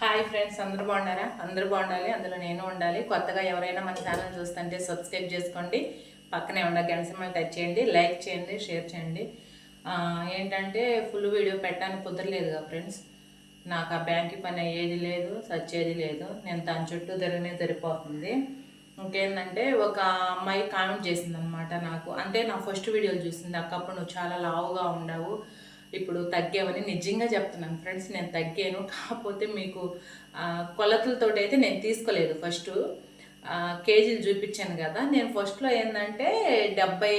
Hi friends అందరూ బాగున్నారా? అందరూ బాగుండాలి అందులో నేను ఉండాలి. కొత్తగా ఎవరైనా మన ఛానల్ చూస్తుంటే సబ్స్క్రైబ్ చేసుకోండి. పక్కనే ఉన్న గంట సింబల్ టచ్ చేయండి లైక్ చేయండి షేర్ చేయండి. ఏంటంటే ఫుల్ వీడియో పెట్టడానికి కుదరలేదుగా ఫ్రెండ్స్. నాకు ఆ బ్యాంక్ పని అయ్యేది లేదు సచ్చేది లేదు. నేను తన చుట్టూ తిరగనే సరిపోతుంది. ఇంకేంటంటే ఒక అమ్మాయి కామెంట్ చేసింది అనమాట నాకు. అంటే నా ఫస్ట్ వీడియోలు చూసింది. అక్కప్పుడు నువ్వు చాలా లావుగా ఉండవు. ఇప్పుడు తగ్గామని నిజంగా చెప్తున్నాను ఫ్రెండ్స్ నేను తగ్గాను. కాకపోతే మీకు కొలతలతో అయితే నేను తీసుకోలేదు. ఫస్ట్ కేజీలు చూపించాను కదా నేను ఫస్ట్లో ఏంటంటే డెబ్బై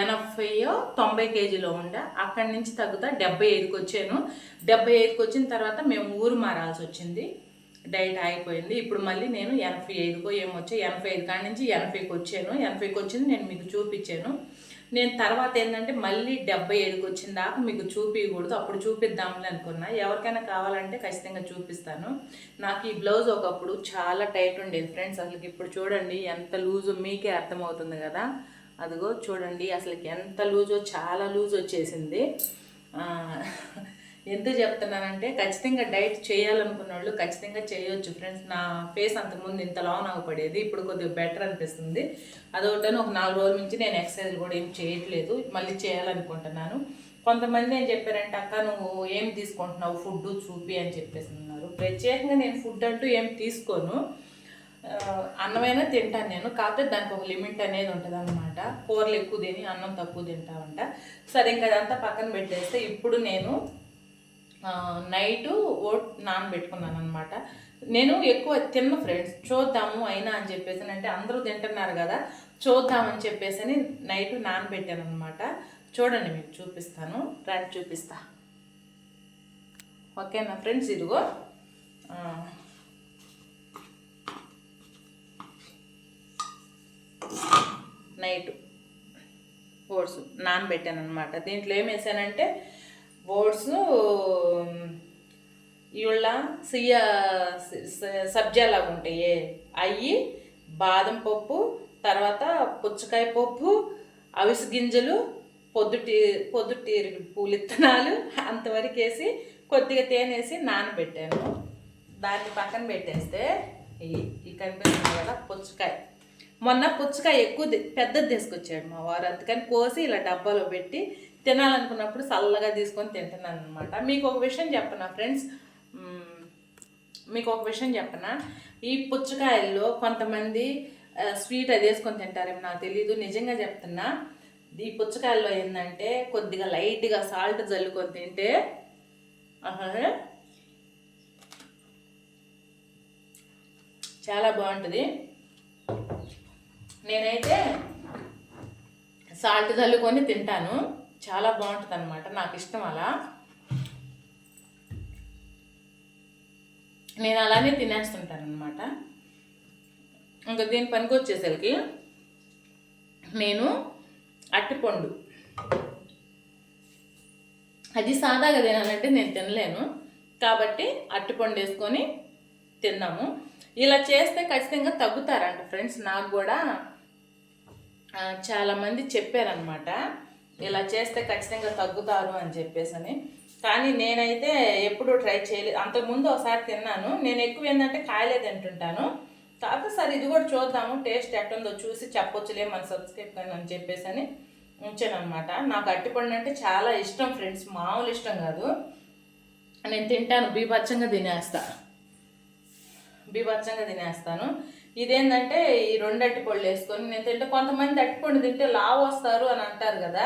ఎనభైయో తొంభై కేజీలో ఉండే అక్కడి నుంచి తగ్గుతా డెబ్బై ఐదుకి వచ్చాను. డెబ్బై ఐదుకి వచ్చిన తర్వాత మేము ఊరు మారాల్సి వచ్చింది. డైట్ ఆగిపోయింది. ఇప్పుడు మళ్ళీ నేను ఎనభై ఐదుకో ఏమొచ్చా ఎనభై ఐదు కాడి నుంచి ఎనభైకి వచ్చాను. ఎనభైకి వచ్చింది నేను మీకు చూపించాను. నేను తర్వాత ఏంటంటే మళ్ళీ డెబ్బై ఐదుకి వచ్చిన దాకా మీకు చూపించకూడదు అప్పుడు చూపిద్దాంలే అనుకున్నా. ఎవరికైనా కావాలంటే ఖచ్చితంగా చూపిస్తాను. నాకు ఈ బ్లౌజ్ ఒకప్పుడు చాలా టైట్ ఉండేది ఫ్రెండ్స్. అసలు ఇప్పుడు చూడండి ఎంత లూజు మీకే అర్థమవుతుంది కదా. అదిగో చూడండి అసలు ఎంత లూజో చాలా లూజ్ వచ్చేసింది. ఎందుకు చెప్తున్నానంటే ఖచ్చితంగా డైట్ చేయాలనుకున్న వాళ్ళు ఖచ్చితంగా చేయొచ్చు ఫ్రెండ్స్. నా ఫేస్ అంతకుముందు ఇంత లాన్ అవ్వబడేది ఇప్పుడు కొద్దిగా బెటర్ అనిపిస్తుంది. అదొకటని ఒక నాలుగు రోజుల నుంచి నేను ఎక్సర్సైజ్ కూడా ఏం చేయట్లేదు మళ్ళీ చేయాలనుకుంటున్నాను. కొంతమంది ఏం చెప్పారంటే అక్క నువ్వు ఏం తీసుకుంటున్నావు? ఫుడ్ చూపి అని చెప్పేసి అన్నారు. ప్రత్యేకంగా నేను ఫుడ్ అంటూ ఏం తీసుకోను. అన్నమైనా తింటాను నేను. కాకపోతే దానికి ఒక లిమిట్ అనేది ఉంటుంది అనమాట కూరలు ఎక్కువ తిని అన్నం తక్కువ తింటామంట సరే ఇంకా అదంతా పక్కన పెట్టేస్తే ఇప్పుడు నేను నైట్ ఓట్ నానబెట్టుకున్నాను అనమాట నేను ఎక్కువ తిన్న ఫ్రెండ్స్. చూద్దాము అయినా అని చెప్పేసి అంటే అందరూ తింటున్నారు కదా చూద్దామని చెప్పేసి నైట్ నానబెట్టాను అనమాట చూడండి మీకు చూపిస్తాను. రండి చూపిస్తా. ఓకేనా ఫ్రెండ్స్? ఇదిగో. నైట్ ఓట్స్ నానబెట్టాను అనమాట దీంట్లో ఏం వేసానంటే ఓట్స్ ఇళ్ళ సియ సబ్జాలాగా ఉంటాయి. అవి బాదం పప్పు తర్వాత పుచ్చకాయ పప్పు అవిసె గింజలు పొద్దుటి పొద్దుటి పూలు ఇత్తనాలు అంతవరకు వేసి కొద్దిగా తేనె వేసి నానబెట్టాను. దాన్ని పక్కన పెట్టేస్తే ఈ ఈ కనిపిస్తుంది కదా పుచ్చకాయ. మొన్న పుచ్చకాయ ఎక్కువ పెద్దది తీసుకొచ్చాడు మా వారు. అందుకని కోసి ఇలా డబ్బాలో పెట్టి తినాలనుకున్నప్పుడు చల్లగా తీసుకొని తింటున్నాను అనమాట మీకు ఒక విషయం చెప్పనా ఫ్రెండ్స్? మీకు ఒక విషయం చెప్పనా? ఈ పుచ్చకాయల్లో కొంతమంది స్వీట్ అది వేసుకొని తింటారేమో నాకు తెలియదు నిజంగా చెప్తున్నా ఈ పుచ్చకాయల్లో ఏంటంటే కొద్దిగా లైట్గా సాల్ట్ జల్లుకొని తింటే చాలా బాగుంటుంది. నేనైతే సాల్ట్ చల్లుకొని తింటాను. చాలా బాగుంటుంది అనమాట నాకు ఇష్టం అలా. నేను అలానే తినేస్తుంటాను అనమాట ఇంకా దీని పనికి వచ్చేసరికి నేను అట్టిపండు. అది సాదాగా తినాలంటే నేను తినలేను. కాబట్టి అట్టిపండు వేసుకొని తిన్నాము. ఇలా చేస్తే ఖచ్చితంగా తగ్గుతారంట ఫ్రెండ్స్. నాకు కూడా చాలామంది చెప్పారనమాట ఇలా చేస్తే ఖచ్చితంగా తగ్గుతారు అని చెప్పేసి అని కానీ నేనైతే ఎప్పుడూ ట్రై చేయలేదు. అంతకుముందు ఒకసారి తిన్నాను. నేను ఎక్కువ ఏంటంటే కాయలే తింటుంటాను. కాకపోతే సరే ఇది కూడా చూద్దాము. టేస్ట్ ఎట్టుందో చూసి చెప్పొచ్చులే మన సబ్స్క్రైబ్ కానీ అని చెప్పేసి అని ఉంచాను నాకు అట్టిపండు అంటే చాలా ఇష్టం ఫ్రెండ్స్. మామూలు ఇష్టం కాదు. నేను తింటాను. బీభత్సంగా తినేస్తా. బీభత్సంగా తినేస్తాను. ఇదేంటంటే ఈ రెండు అరటిపళ్ళు వేసుకొని నేను తింటే కొంతమంది అట్టిపండు తింటే లావు వస్తారు అని అంటారు కదా.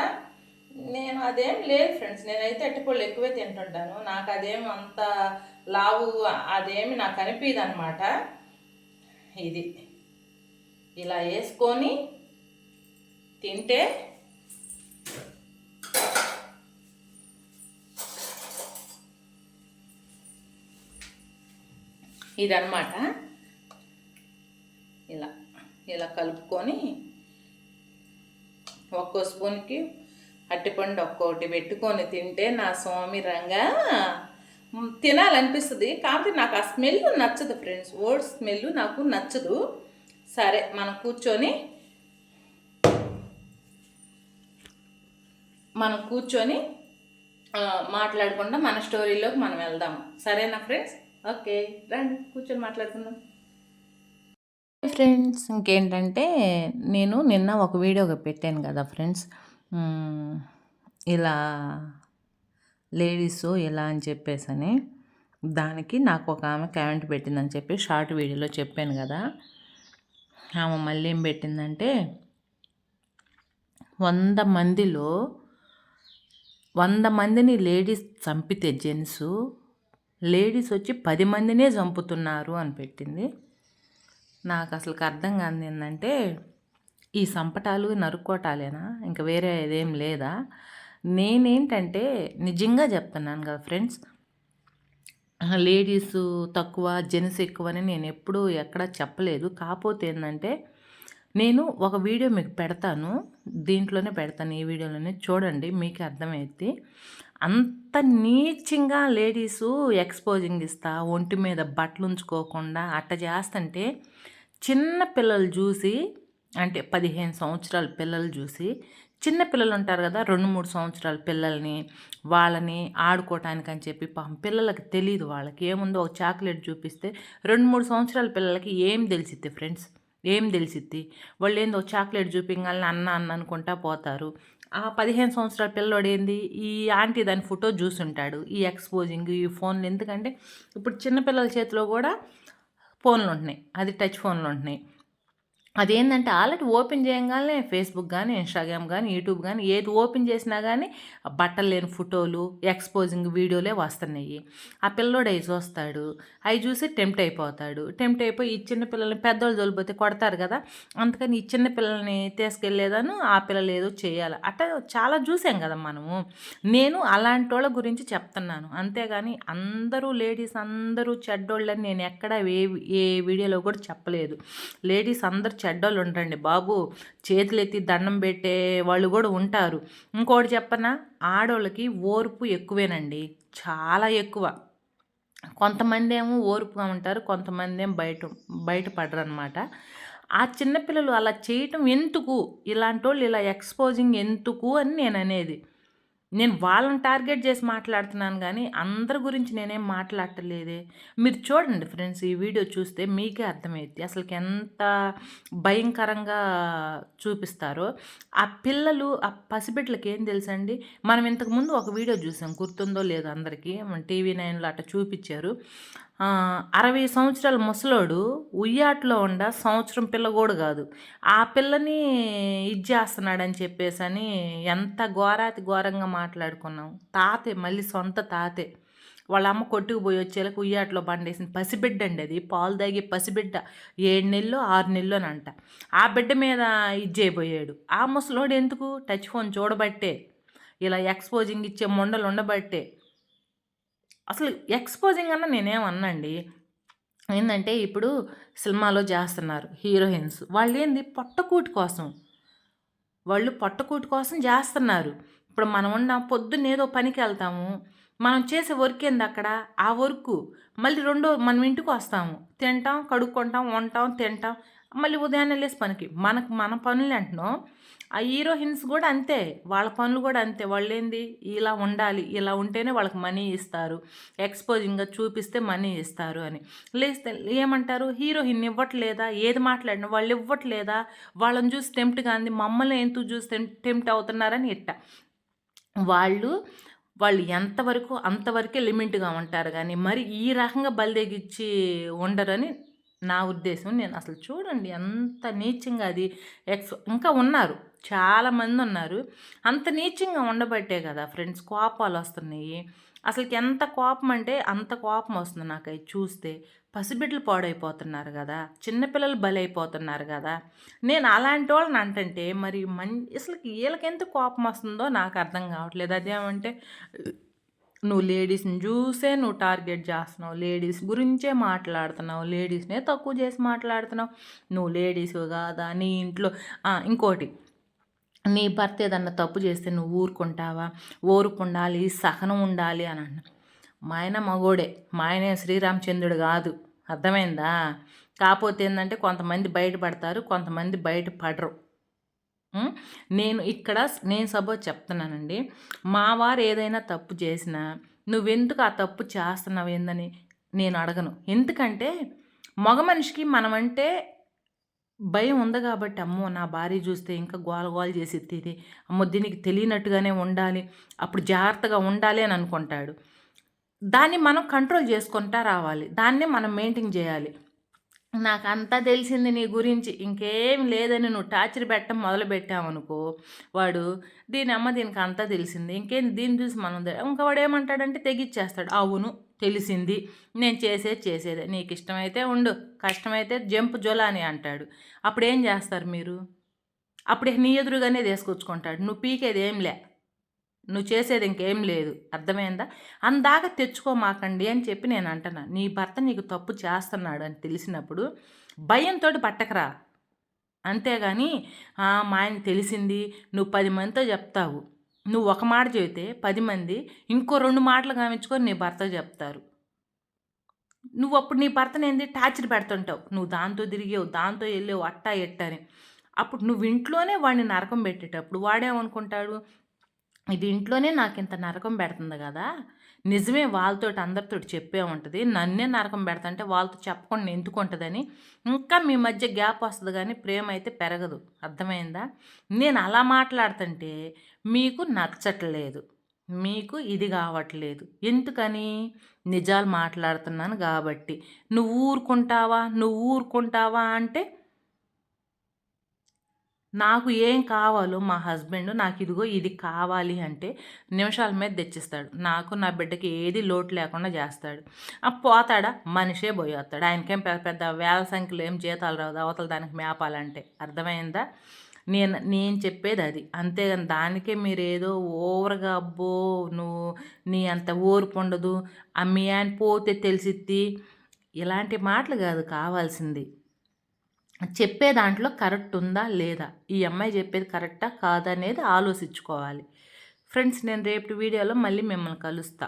నేను అదేం లేదు ఫ్రెండ్స్. నేనైతే అట్టిపళ్ళు ఎక్కువే తింటుంటాను. నాకు అదేం అంత లావు అదేమి నాకు అనిపించదు అనమాట ఇది. ఇలా వేసుకొని తింటే ఇదన్నమాట. ఇలా ఇలా కలుపుకొని ఒక్కో స్పూన్కి అట్టిపండు ఒక్కొక్కటి పెట్టుకొని తింటే నా స్వామి రంగా తినాలనిపిస్తుంది. కాబట్టి నాకు ఆ స్మెల్ నచ్చదు ఫ్రెండ్స్. ఓడ్ స్మెల్ నాకు నచ్చదు. సరే మనం కూర్చొని మనం కూర్చొని మాట్లాడకుండా మన స్టోరీలోకి మనం వెళ్దాము సరేనా ఫ్రెండ్స్? ఓకే రండి కూర్చొని మాట్లాడుకుందాం. ఫ్రెండ్స్ ఇంకేంటంటే నేను నిన్న ఒక వీడియో పెట్టాను కదా ఫ్రెండ్స్. ఇలా లేడీస్ ఇలా అని చెప్పేసి అని దానికి నాకు ఒక ఆమె కామెంట్ పెట్టిందని చెప్పి షార్ట్ వీడియోలో చెప్పాను కదా. ఆమె మళ్ళీ ఏం పెట్టిందంటే వంద మందిలో వంద మందిని లేడీస్ చంపితే జెంట్స్ లేడీస్ వచ్చి పది మందినే చంపుతున్నారు అని పెట్టింది. నాకు అసలు అర్థం కాదు ఏంటంటే ఈ సంపటాలు నరుక్కోటాలేనా? ఇంకా వేరే ఇదేం లేదా? నేనేంటంటే నిజంగా చెప్తున్నాను కదా ఫ్రెండ్స్ లేడీస్ తక్కువ జెంట్స్ ఎక్కువ అని నేను ఎప్పుడూ ఎక్కడ చెప్పలేదు. కాకపోతే ఏంటంటే నేను ఒక వీడియో మీకు పెడతాను దీంట్లోనే పెడతాను ఈ వీడియోలోనే చూడండి మీకు అర్థమైద్ది. అంత నీచంగా లేడీసు ఎక్స్పోజింగ్ ఇస్తా ఒంటి మీద బట్టలు ఉంచుకోకుండా అట్ట చేస్తుంటే చిన్న పిల్లలు చూసి అంటే పదిహేను సంవత్సరాల పిల్లలు చూసి చిన్న పిల్లలు ఉంటారు కదా రెండు మూడు సంవత్సరాల పిల్లల్ని వాళ్ళని ఆడుకోవటానికి అని చెప్పి పాపం పిల్లలకి తెలియదు వాళ్ళకి. ఏముందో ఒక చాక్లెట్ చూపిస్తే రెండు మూడు సంవత్సరాల పిల్లలకి ఏం తెలిసిద్ది ఫ్రెండ్స్? ఏం తెలిసిద్ది? వాళ్ళు ఏందో చాక్లెట్ చూపించాలని అన్న అన్న అనుకుంటా పోతారు. ఆ పదిహేను సంవత్సరాల పిల్లోడు ఏంది? ఈ ఆంటీ దాని ఫోటో చూసుంటాడు. ఈ ఎక్స్పోజింగ్ ఈ ఫోన్లు. ఎందుకంటే ఇప్పుడు చిన్నపిల్లల చేతిలో కూడా ఫోన్లు ఉంటున్నాయి. అది టచ్ ఫోన్లు ఉంటున్నాయి. అదేంటంటే ఆల్రెడీ ఓపెన్ చేయగానే ఫేస్బుక్ కానీ ఇన్స్టాగ్రామ్ కానీ యూట్యూబ్ కానీ ఏది ఓపెన్ చేసినా కానీ బట్టలు లేని ఫోటోలు ఎక్స్పోజింగ్ వీడియోలే వస్తున్నాయి. ఆ పిల్లోడు అవి చూస్తాడు అవి చూసి టెంప్ట్ అయిపోతాడు. టెంప్ట్ అయిపోయి ఈ చిన్న పిల్లల్ని పెద్దోళ్ళు తోలిపోతే కొడతారు కదా అందుకని ఈ చిన్న పిల్లల్ని తీసుకెళ్ళేదాను ఆ పిల్లలు ఏదో చేయాలి. అట్లా చాలా చూసాం కదా మనము. నేను అలాంటి వాళ్ళ గురించి చెప్తున్నాను. అంతేగాని అందరూ లేడీస్ అందరూ చెడ్డోళ్ళని నేను ఎక్కడ ఏ ఏ వీడియోలో కూడా చెప్పలేదు. లేడీస్ అందరు చెడ్డోళ్ళు ఉంటారండి బాబు చేతులెత్తి దండం పెట్టే వాళ్ళు కూడా ఉంటారు. ఇంకోటి చెప్పనా? ఆడోళ్ళకి ఓర్పు ఎక్కువేనండి. చాలా ఎక్కువ. కొంతమంది ఏమో ఓర్పుగా ఉంటారు కొంతమంది ఏమో బయట బయటపడరు అనమాట ఆ చిన్నపిల్లలు అలా చేయటం ఎందుకు? ఇలాంటి వాళ్ళు ఇలా ఎక్స్పోజింగ్ ఎందుకు అని నేను అనేది నేను వాళ్ళని టార్గెట్ చేసి మాట్లాడుతున్నాను కానీ అందరి గురించి నేనేం మాట్లాడలేదే మీరు చూడండి ఫ్రెండ్స్ ఈ వీడియో చూస్తే మీకే అర్థమైద్ది. అసలుకి ఎంత భయంకరంగా చూపిస్తారో. ఆ పిల్లలు ఆ పసిబిడ్డలకి ఏం తెలుసండి? మనం ఇంతకుముందు ఒక వీడియో చూసాం గుర్తుందో లేదో అందరికీ. టీవీ నైన్లో అట్లా చూపించారు. అరవై సంవత్సరాల ముసలోడు ఉయ్యాట్లో ఉండ సంవత్సరం పిల్ల కూడా కాదు. ఆ పిల్లని ఇది చేస్తున్నాడని చెప్పేసి అని ఎంత ఘోరాతి ఘోరంగా మాట్లాడుకున్నాం. తాతే మళ్ళీ సొంత తాతే. వాళ్ళ అమ్మ కొట్టుకుపోయి వచ్చేలకు ఉయ్యాట్లో బండేసింది. పసిబిడ్డ అండి అది. పాలు తాగి పసిబిడ్డ. ఏడు నెలలు ఆరు నెలలు అని అంట. ఆ బిడ్డ మీద ఇది చేయబోయాడు. ఆ ముసలోడు ఎందుకు? టచ్ ఫోన్ చూడబట్టే. ఇలా ఎక్స్పోజింగ్ ఇచ్చే మొండలు ఉండబట్టే. అసలు ఎక్స్పోజింగ్ అన్న నేనేమన్నండి? ఏంటంటే ఇప్పుడు సినిమాలో చేస్తున్నారు హీరోయిన్స్. వాళ్ళు ఏంది పొట్టకూటి కోసం. వాళ్ళు పొట్టకూటి కోసం చేస్తున్నారు. ఇప్పుడు మనం ఉన్న పొద్దున్న ఏదో పనికి వెళ్తాము మనం చేసే వర్క్ ఏంది అక్కడ? ఆ వర్క్. మళ్ళీ రెండో మనం ఇంటికి వస్తాము. తింటాం కడుక్కుంటాం వంటాం తింటాం. మళ్ళీ ఉదయాన్నే లేసి పనికి. మనకు మన పనులు అంటున్నాం ఆ హీరోయిన్స్ కూడా అంతే. వాళ్ళ పనులు కూడా అంతే. వాళ్ళు ఏంది ఇలా ఉండాలి. ఇలా ఉంటేనే వాళ్ళకి మనీ ఇస్తారు. ఎక్స్పోజింగ్గా చూపిస్తే మనీ ఇస్తారు అని. లేస్తే ఏమంటారు? హీరోయిన్ ఇవ్వట్లేదా? ఏది మాట్లాడినా వాళ్ళు ఇవ్వట్లేదా? వాళ్ళని చూసి టెంప్ట్ కాంది మమ్మల్ని ఎందుకు చూసి టెంప్ట్ అవుతున్నారని ఇట్ట. వాళ్ళు వాళ్ళు ఎంతవరకు అంతవరకే లిమిట్గా ఉంటారు కానీ మరి ఈ రకంగా బలిదెగిచ్చి ఉండరని నా ఉద్దేశం. నేను అసలు చూడండి ఎంత నీచంగా అది ఎక్స్ ఇంకా ఉన్నారు. చాలామంది ఉన్నారు. అంత నీచంగా ఉండబట్టే కదా ఫ్రెండ్స్ కోపాలు వస్తున్నాయి. అసలుకి ఎంత కోపం అంటే అంత కోపం వస్తుంది నాకు అవి చూస్తే. పసిబిడ్డలు పాడైపోతున్నారు కదా. చిన్నపిల్లలు బలైపోతున్నారు కదా. నేను అలాంటి వాళ్ళని అంటంటే మరి మం అసలుకి వీళ్ళకి ఎంత కోపం వస్తుందో నాకు అర్థం కావట్లేదు. అదేమంటే నువ్వు లేడీస్ని చూసే నువ్వు టార్గెట్ చేస్తున్నావు. లేడీస్ గురించే మాట్లాడుతున్నావు. లేడీస్నే తక్కువ చేసి మాట్లాడుతున్నావు. నువ్వు లేడీస్ కాదా నీ ఇంట్లో. ఇంకోటి నీ భర్త ఏదన్నా తప్పు చేస్తే నువ్వు ఊరుకుంటావా? ఊరుకుండాలి సహనం ఉండాలి అని అన్న. మా ఆయన మగోడే. మా ఆయన శ్రీరామచంద్రుడు కాదు. అర్థమైందా? కాకపోతే ఏంటంటే కొంతమంది బయటపడతారు కొంతమంది బయటపడరు. నేను ఇక్కడ నేను సపోజ్ చెప్తున్నానండి. మా వారు ఏదైనా తప్పు చేసినా నువ్వెందుకు ఆ తప్పు చేస్తున్నావు ఏందని నేను అడగను. ఎందుకంటే మగ మనిషికి మనమంటే భయం ఉంది కాబట్టి అమ్మో నా భార్య చూస్తే ఇంకా గోల గోల చేసి ఎత్తేది అమ్మో దీనికి తెలియనట్టుగానే ఉండాలి. అప్పుడు జాగ్రత్తగా ఉండాలి అని అనుకుంటాడు. దాన్ని మనం కంట్రోల్ చేసుకుంటా రావాలి. దాన్నే మనం మెయింటైన్ చేయాలి. నాకు అంతా తెలిసింది నీ గురించి ఇంకేం లేదని నువ్వు టార్చర్ పెట్టడం మొదలు పెట్టావనుకో వాడు దీని అమ్మ దీనికి అంతా తెలిసింది. ఇంకేం దీన్ని చూసి మనం ఇంకా వాడు ఏమంటాడంటే తెగిచ్చేస్తాడు. అవును తెలిసింది. నేను చేసేది చేసేదే. నీకు ఇష్టమైతే ఉండు. కష్టమైతే జంప్ జొలాని అంటాడు. అప్పుడు ఏం చేస్తారు మీరు? అప్పుడు నీ ఎదురుగానే తీసుకొచ్చుకుంటాడు. నువ్వు పీకేది ఏం లే. నువ్వు చేసేది ఇంకేం లేదు. అర్థమైందా? అందాక తెచ్చుకోమాకండి అని చెప్పి నేను అంటున్నా. నీ భర్త నీకు తప్పు చేస్తున్నాడు అని తెలిసినప్పుడు భయంతో పట్టకరా అంతేగాని మా ఆయన తెలిసింది. నువ్వు పది మందితో చెప్తావు. నువ్వు ఒక మాట చెబితే పది మంది ఇంకో రెండు మాటలు గమనించుకొని నీ భర్త చెప్తారు. నువ్వు అప్పుడు నీ భర్తను ఏంది? టార్చర్ పెడుతుంటావు. నువ్వు దాంతో తిరిగావు దాంతో వెళ్ళావు అట్టా ఎట్టని. అప్పుడు నువ్వు ఇంట్లోనే వాడిని నరకం పెట్టేటప్పుడు వాడేమనుకుంటాడు? ఇది ఇంట్లోనే నాకు ఇంత నరకం పెడుతుంది కదా. నిజమే వాళ్ళతో అందరితో చెప్పే ఉంటుంది. నన్నే నరకం పెడతంటే వాళ్ళతో చెప్పకుండా ఎందుకు ఉంటుందని? ఇంకా మీ మధ్య గ్యాప్ వస్తుంది కానీ ప్రేమ అయితే పెరగదు. అర్థమైందా? నేను అలా మాట్లాడుతుంటే మీకు నచ్చట్లేదు. మీకు ఇది కావట్లేదు. ఎందుకని? నిజాలు మాట్లాడుతున్నాను కాబట్టి. నువ్వు ఊరుకుంటావా? నువ్వు ఊరుకుంటావా అంటే నాకు ఏం కావాలో మా హస్బెండ్ నాకు ఇదిగో ఇది కావాలి అంటే నిమిషాల మీద తెచ్చిస్తాడు. నాకు నా బిడ్డకి ఏది లోటు లేకుండా చేస్తాడు. ఆ పోతాడా మనిషే పోయేస్తాడు. ఆయనకేం పెద్ద పెద్ద వేల సంఖ్యలో ఏం జీతాలు రాదు అవతల దానికి మేపాలంటే. అర్థమైందా? నేను నేను చెప్పేది అది. అంతేగాని దానికే మీరు ఏదో ఓవర్గా అబ్బో నువ్వు నీ అంత ఓర్పు ఉండదు. అమ్మి అని పోతే తెలిసిద్ది. ఇలాంటి మాటలు కాదు కావాల్సింది. చెప్పే దాంట్లో కరెక్ట్ ఉందా లేదా? ఈ అమ్మాయి చెప్పేది కరెక్టా కాదా అనేది ఆలోచించుకోవాలి. ఫ్రెండ్స్ నేను రేపు వీడియోలో మళ్ళీ మిమ్మల్ని కలుస్తా.